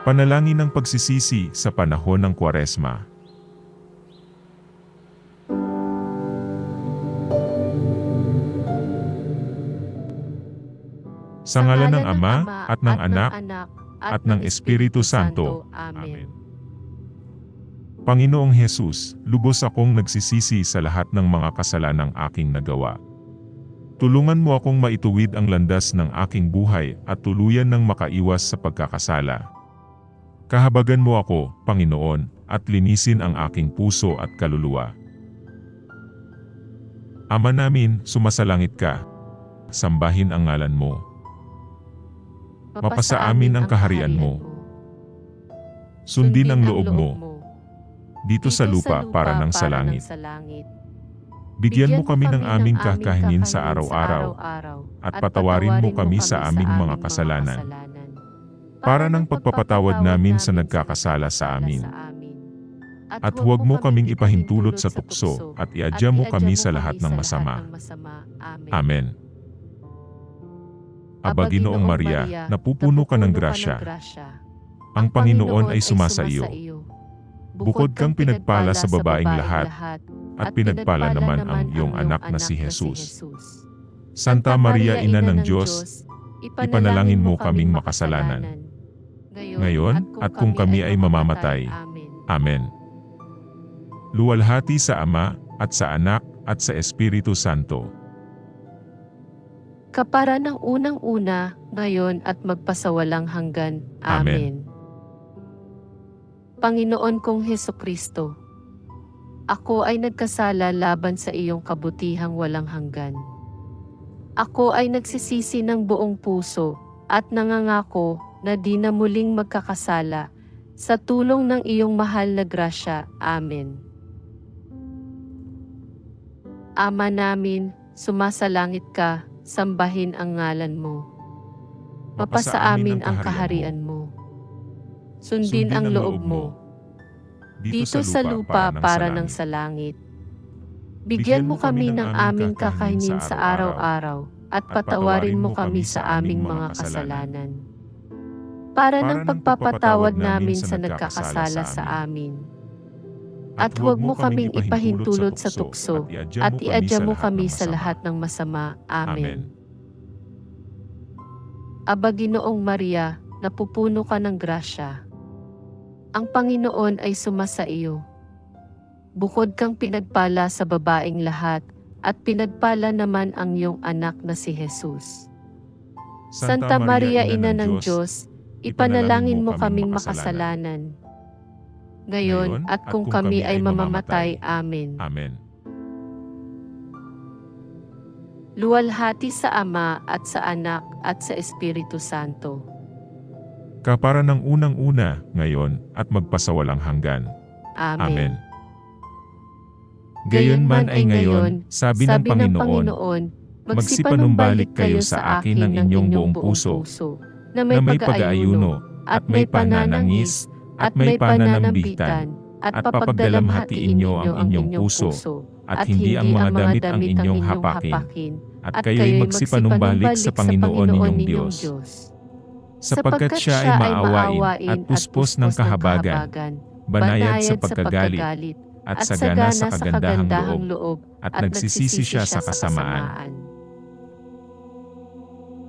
Panalangin ng pagsisisi sa panahon ng Kwaresma. Sa ngalan ng Ama, at ng Anak, at ng Espiritu Santo. Amen. Panginoong Hesus, lubos akong nagsisisi sa lahat ng mga kasalanang aking nagawa. Tulungan mo akong maituwid ang landas ng aking buhay at tuluyan ng makaiwas sa pagkakasala. Kahabagan mo ako, Panginoon, at linisin ang aking puso at kaluluwa. Ama namin, sumasalangit ka. Sambahin ang ngalan mo. Mapasa amin ang kaharian mo. Sundin ang loob mo, dito sa lupa para ng sa langit. Bigyan mo kami ng aming kakainin sa araw-araw at patawarin mo kami sa aming mga kasalanan. Para ng pagpapatawad namin sa nagkakasala sa amin. At huwag mo kaming ipahintulot sa tukso at iadya mo kami sa lahat ng masama. Amen. Aba Ginoong Maria, napupuno ka ng grasya. Ang Panginoon ay sumasa iyo. Bukod kang pinagpala sa babaeng lahat, at pinagpala naman ang iyong anak na si Jesus. Santa Maria, Ina ng Diyos, ipanalangin mo kaming makasalanan. Ngayon, at kung kami ay mamamatay. Amen. Luwalhati sa Ama, at sa Anak, at sa Espiritu Santo. Kapara ng unang-una, ngayon at magpasawalang hanggan. Amen. Panginoon kong Heso Kristo, ako ay nagkasala laban sa iyong kabutihang walang hanggan. Ako ay nagsisisi ng buong puso at nangangako na di na muling magkakasala sa tulong ng iyong mahal na grasya. Amen. Ama namin, sumasalangit ka, sambahin ang ngalan mo. Mapasa amin ang kaharian mo. Sundin ang loob mo dito sa lupa para ng sa langit. Bigyan mo kami ng aming kakainin sa araw-araw at patawarin mo kami sa aming mga kasalanan. Para ng pagpapatawad namin sa nagkakasala sa amin. At huwag mo kaming ipahintulot sa tukso at iadya mo kami sa lahat ng masama. Amen. Aba Ginoong Maria, napupuno ka ng grasya. Ang Panginoon ay sumasa iyo. Bukod kang pinagpala sa babaeng lahat, at pinagpala naman ang iyong anak na si Jesus. Santa Maria, Ina ng Diyos, ipanalangin mo kaming makasalanan. Ngayon at kung kami ay mamamatay. Amen. Amen. Luwalhati sa Ama at sa Anak at sa Espiritu Santo. Kapara ng unang-una, ngayon, at magpasawalang hanggan. Amen. Amen. Gayon man ay ngayon, sabi ng Panginoon, magsipanumbalik kayo sa akin ng inyong buong puso, na na may pag-aayuno, at may pananangis, at may pananambitan, at papagdalamhatiin niyo ang inyong puso, at hindi ang mga damit ang inyong hapakin, at kayo'y magsipanumbalik sa Panginoon ninyong Diyos. Sapagkat siya ay maawain at puspos ng kahabagan, banayad sa pagkagalit, at sagana sa kagandahang loob, at nagsisisi siya sa kasamaan.